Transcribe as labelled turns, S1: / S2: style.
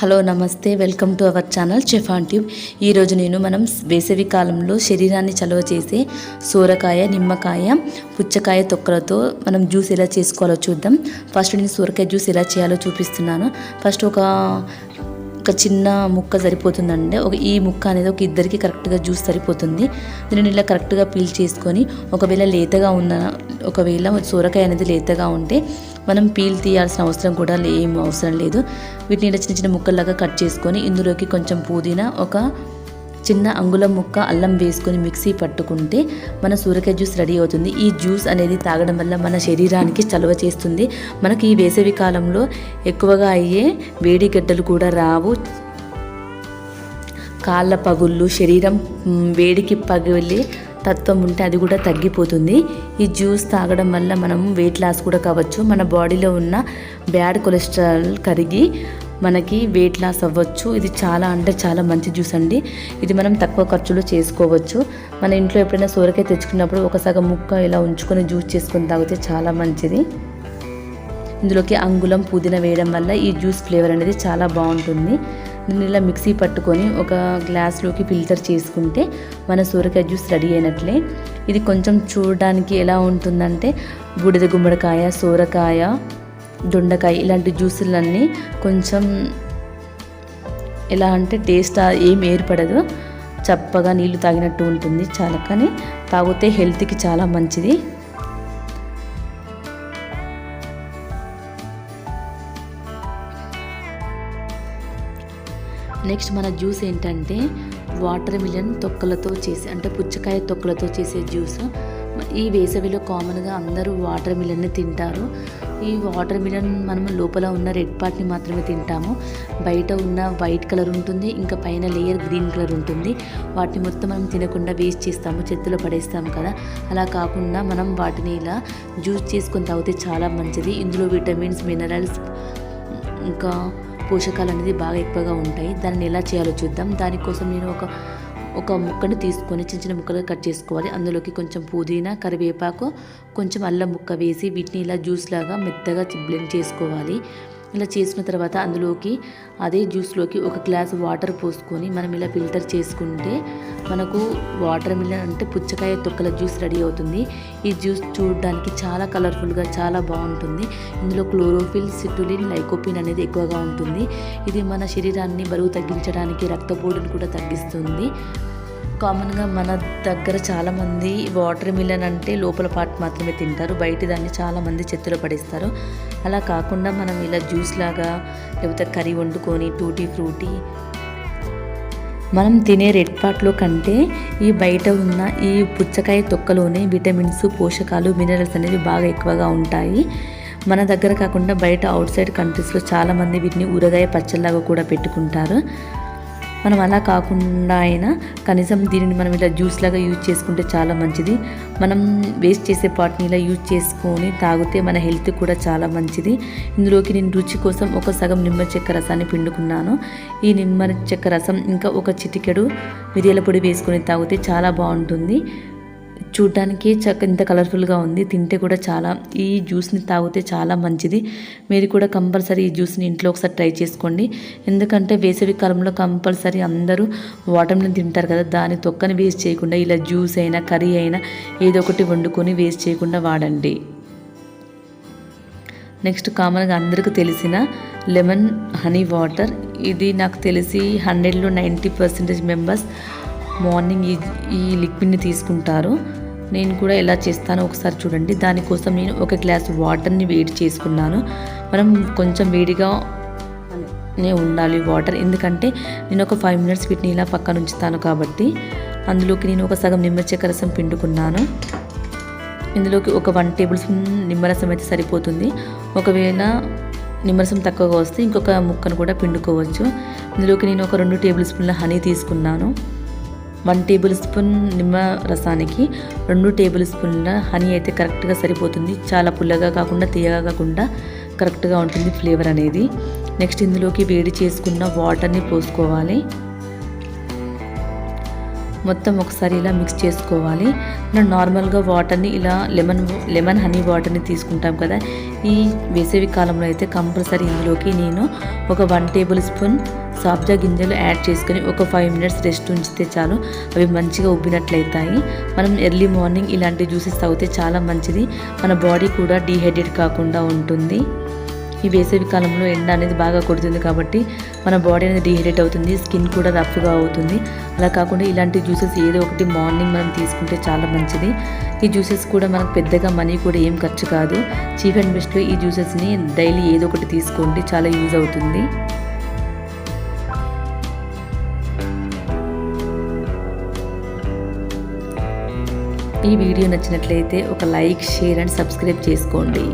S1: Hello నమస్తే. Welcome to our channel chef on tube. ఈరోజు నేను మనం వేసవి కాలంలో శరీరాన్ని చలవ చేసే సూరకాయ నిమ్మకాయ పుచ్చకాయ తొక్కలతో మనం జ్యూస్ ఎలా చేసుకోవాలో చూద్దాం. ఫస్ట్ నేను సూరకాయ జ్యూస్ ఎలా చేయాలో చూపిస్తున్నాను. ఫస్ట్ ఒక ఒక చిన్న ముక్క సరిపోతుందండి ఒక ఈ ముక్క అనేది ఒక ఇద్దరికి కరెక్ట్గా జ్యూస్ సరిపోతుంది. దీనిని ఇలా కరెక్ట్గా పీల్ చేసుకొని ఒకవేళ లేతగా ఉన్న ఒకవేళ సొరకాయ అనేది లేతగా ఉంటే మనం పీల్ తీయాల్సిన అవసరం కూడా ఏం అవసరం లేదు. వీటిని ఇలా చిన్న చిన్న ముక్కల్లాగా కట్ చేసుకొని ఇందులోకి కొంచెం పుదీనా ఒక చిన్న అంగుళం ముక్క అల్లం వేసుకొని మిక్సీ పట్టుకుంటే మన సూరకాయ జ్యూస్ రెడీ అవుతుంది. ఈ జ్యూస్ అనేది తాగడం వల్ల మన శరీరానికి చలవ చేస్తుంది. మనకి ఈ వేసవి కాలంలో ఎక్కువగా అయ్యే వేడి గడ్డలు కూడా రావు. కాళ్ళ పగుళ్ళు శరీరం వేడికి పగిలే తత్వం ఉంటే అది కూడా తగ్గిపోతుంది. ఈ జ్యూస్ తాగడం వల్ల మనం వెయిట్ లాస్ కూడా కావచ్చు. మన బాడీలో ఉన్న బ్యాడ్ కొలెస్ట్రాల్ కరిగి మనకి వెయిట్ లాస్ అవ్వచ్చు. ఇది చాలా అంటే చాలా మంచి జ్యూస్ అండి. ఇది మనం తక్కువ ఖర్చులో చేసుకోవచ్చు. మన ఇంట్లో ఎప్పుడైనా సోరకాయ తెచ్చుకున్నప్పుడు ఒక సగం ముక్క ఇలా ఉంచుకొని జ్యూస్ చేసుకొని తాగితే చాలా మంచిది. ఇందులోకి అంగుళం పుదీనా వేయడం వల్ల ఈ జ్యూస్ ఫ్లేవర్ అనేది చాలా బాగుంటుంది. దీన్ని ఇలా మిక్సీ పట్టుకొని ఒక గ్లాస్లోకి ఫిల్టర్ చేసుకుంటే మన సూరకాయ జ్యూస్ రెడీ అయినట్లే. ఇది కొంచెం చూడడానికి ఎలా ఉంటుందంటే బూడిద గుమ్మడికాయ సూరకాయ దొండకాయ ఇలాంటి జ్యూసులన్నీ కొంచెం ఎలా అంటే టేస్ట్ ఏం ఏర్పడదు. చప్పగా నీళ్ళు తాగినట్టు ఉంటుంది చాలా కానీ తాగితే హెల్త్కి చాలా మంచిది. నెక్స్ట్ మన జ్యూస్ ఏంటంటే వాటర్ మిలన్ తొక్కలతో చేసే అంటే పుచ్చకాయ తొక్కలతో చేసే జ్యూస్. ఈ వేసవిలో కామన్గా అందరూ వాటర్ మిలన్ని తింటారు. ఈ వాటర్ మిలన్ మనం లోపల ఉన్న రెడ్ పార్ట్ని మాత్రమే తింటాము. బయట ఉన్న వైట్ కలర్ ఉంటుంది ఇంకా పైన లేయర్ గ్రీన్ కలర్ ఉంటుంది. వాటిని మొత్తం మనం తినకుండా వేస్ట్ చేస్తాము చెత్తలో పడేస్తాము కదా. అలా కాకుండా మనం వాటిని ఇలా జ్యూస్ చేసుకొని తాగితే చాలా మంచిది. ఇందులో విటమిన్స్ మినరల్స్ ఇంకా పోషకాలు అనేది బాగా ఎక్కువగా ఉంటాయి. దాన్ని ఎలా చేయాలో చూద్దాం. దానికోసం నేను ఒక ఒక ముక్కను తీసుకొని చిన్న చిన్న ముక్కలుగా కట్ చేసుకోవాలి. అందులోకి కొంచెం పుదీనా కరివేపాకు కొంచెం అల్లం ముక్క వేసి వీటిని ఇలా జ్యూస్ లాగా మెత్తగా బ్లెండ్ చేసుకోవాలి. ఇలా చేసిన తర్వాత అందులోకి అదే జ్యూస్లోకి ఒక గ్లాస్ వాటర్ పోసుకొని మనం ఇలా ఫిల్టర్ చేసుకుంటే మనకు వాటర్ మిలన్ అంటే పుచ్చకాయ తొక్కల జ్యూస్ రెడీ అవుతుంది. ఈ జ్యూస్ చూడడానికి చాలా కలర్ఫుల్గా చాలా బాగుంటుంది. ఇందులో క్లోరోఫిల్ సిటులిన్ లైకోపిన్ అనేది ఎక్కువగా ఉంటుంది. ఇది మన శరీరాన్ని బరువు తగ్గించడానికి రక్తపోటును కూడా తగ్గిస్తుంది. కామన్గా మన దగ్గర చాలామంది వాటర్ మిలన్ అంటే లోపల పార్ట్ మాత్రమే తింటారు. బయట దాన్ని చాలామంది చెత్తలో పడేస్తారు. అలా కాకుండా మనం ఇలా జ్యూస్ లాగా లేకపోతే కర్రీ వండుకొని టూటీ ఫ్రూటీ మనం తినే రెడ్ పార్ట్లో కంటే ఈ బయట ఉన్న ఈ పుచ్చకాయ తొక్కలోనే విటమిన్స్ పోషకాలు మినరల్స్ అనేవి బాగా ఎక్కువగా ఉంటాయి. మన దగ్గర కాకుండా బయట అవుట్ సైడ్ కంట్రీస్లో చాలామంది వీటిని ఊరగాయ పచ్చళ్ళలాగా కూడా పెట్టుకుంటారు. మనం అలా కాకుండా అయినా కనీసం దీనిని మనం ఇలా జ్యూస్ లాగా యూజ్ చేసుకుంటే చాలా మంచిది. మనం వేస్ట్ చేసే పార్ట్ని ఇలా యూజ్ చేసుకొని తాగితే మన హెల్త్ కూడా చాలా మంచిది. ఇందులోకి నేను రుచి కోసం ఒక సగం నిమ్మ చెక్క రసాన్ని పిండుకున్నాను. ఈ నిమ్మ చెక్క రసం ఇంకా ఒక చిటికెడు మిరియాల పొడి వేసుకొని తాగితే చాలా బాగుంటుంది. చూడ్డానికి చక్క ఇంత కలర్ఫుల్గా ఉంది. తింటే కూడా చాలా ఈ జ్యూస్ని తాగితే చాలా మంచిది. మీరు కూడా కంపల్సరీ ఈ జ్యూస్ని ఇంట్లో ఒకసారి ట్రై చేసుకోండి. ఎందుకంటే వేసవి కాలంలో కంపల్సరీ అందరూ వాటర్ని తింటారు కదా దాని తొక్కని వేస్ట్ చేయకుండా ఇలా జ్యూస్ అయినా కర్రీ అయినా ఏదో ఒకటి వండుకొని వేస్ట్ చేయకుండా వాడండి. నెక్స్ట్ కామన్గా అందరికీ తెలిసిన లెమన్ హనీ వాటర్. ఇది నాకు తెలిసి హండ్రెడ్లో నైంటీ పర్సెంటేజ్ మెంబర్స్ మార్నింగ్ ఈ ఈ లిక్విడ్ని తీసుకుంటారు. నేను కూడా ఎలా చేస్తానో ఒకసారి చూడండి. దానికోసం నేను ఒక గ్లాస్ వాటర్ని వేడి చేసుకున్నాను. మనం కొంచెం వేడిగా నే ఉండాలి వాటర్. ఎందుకంటే నేను ఒక ఫైవ్ మినిట్స్ వీటిని ఇలా పక్కన ఉంచుతాను కాబట్టి అందులోకి నేను ఒక సగం నిమ్మచెక్క రసం పిండుకున్నాను. ఇందులోకి ఒక వన్ టేబుల్ స్పూన్ నిమ్మరసం అయితే సరిపోతుంది. ఒకవేళ నిమ్మరసం తక్కువగా వస్తే ఇంకొక ముక్కను కూడా పిండుకోవచ్చు. ఇందులోకి నేను ఒక రెండు టేబుల్ స్పూన్ల హనీ తీసుకున్నాను. వన్ టేబుల్ స్పూన్ నిమ్మ రసానికి రెండు టేబుల్ స్పూన్ల హనీ అయితే కరెక్ట్గా సరిపోతుంది. చాలా పుల్లగా కాకుండా తీయగా కాకుండా కరెక్ట్గా ఉంటుంది ఫ్లేవర్ అనేది. నెక్స్ట్ ఇందులోకి వేడి చేసుకున్న వాటర్ని పోసుకోవాలి. మొత్తం ఒకసారి ఇలా మిక్స్ చేసుకోవాలి. మనం నార్మల్గా వాటర్ని ఇలా లెమన్ లెమన్ హనీ వాటర్ని తీసుకుంటాం కదా. ఈ వేసవి కాలంలో అయితే కంపల్సరీ ఇందులోకి నేను ఒక వన్ టేబుల్ స్పూన్ సాబ్జా గింజలు యాడ్ చేసుకొని ఒక ఫైవ్ మినిట్స్ రెస్ట్ ఉంచితే చాలు. అవి మంచిగా ఉబ్బినట్లయితాయి. మనం ఎర్లీ మార్నింగ్ ఇలాంటి జ్యూసెస్ తాగితే చాలా మంచిది. మన బాడీ కూడా డీహైడ్రేట్ కాకుండా ఉంటుంది. ఈ వేసవి కాలంలో ఎండ అనేది బాగా కొడుతుంది కాబట్టి మన బాడీ అనేది డీహైడ్రేట్ అవుతుంది స్కిన్ కూడా రఫ్గా అవుతుంది. అలా కాకుండా ఇలాంటి జ్యూసెస్ ఏదో ఒకటి మార్నింగ్ మనం తీసుకుంటే చాలా మంచిది. ఈ జ్యూసెస్ కూడా మనకు పెద్దగా మనీ కూడా ఏం ఖర్చు కాదు. చీఫ్ అండ్ బెస్ట్లో ఈ జ్యూసెస్ని డైలీ ఏదో ఒకటి తీసుకోండి చాలా యూజ్ అవుతుంది. ఈ వీడియో నచ్చినట్లయితే ఒక లైక్ షేర్ అండ్ సబ్స్క్రైబ్ చేసుకోండి.